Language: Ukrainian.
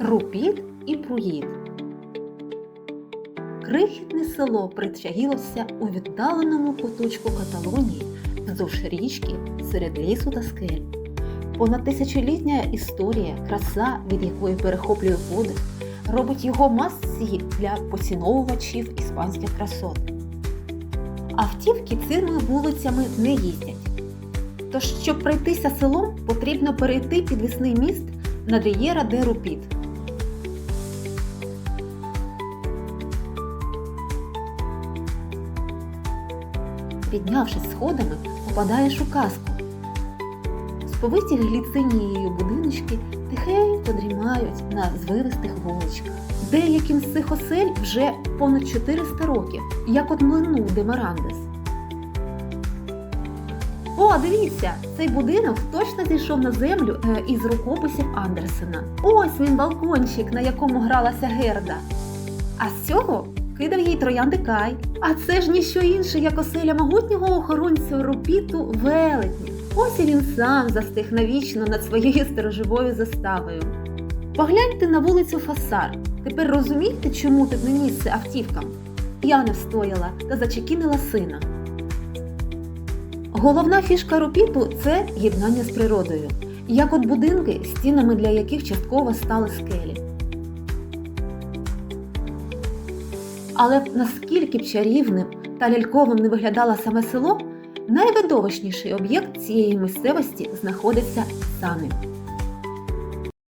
Рупіт і Пруїд. Крихітне село притягілося у віддаленому куточку Каталонії вздовж річки серед лісу та скель. Понад тисячолітня історія, краса, від якої перехоплює подих, робить його масці для поціновувачів іспанських красот. Автівки цими вулицями не їздять. Тож, щоб пройтися селом, потрібно перейти підвісний міст на Рієра де Рупіт. Піднявшись сходами, попадаєш у казку. Сповиті гліцинією будиночки тихенько дрімають на звивистих вуличках. Деяким з цих осель вже понад 400 років, як от млину Демарандес. О, дивіться, цей будинок точно зійшов на землю е, із рукописів Андерсена. Ось він балкончик, на якому гралася Герда. А з цього кидав їй троянди Кай. А це ж ніщо інше, як оселя могутнього охоронця Рупіту велетня. Ось і він сам застиг навічно над своєю сторожовою заставою. Погляньте на вулицю Фасар. Тепер розумієте, чому тут не місце автівкам? Я не встояла та зачекінила сина. Головна фішка Рупіту це єднання з природою, як от будинки, стінами для яких частково стали скелі. Але наскільки б чарівним та ляльковим не виглядало саме село, найвидовищніший об'єкт цієї місцевості знаходиться за ним.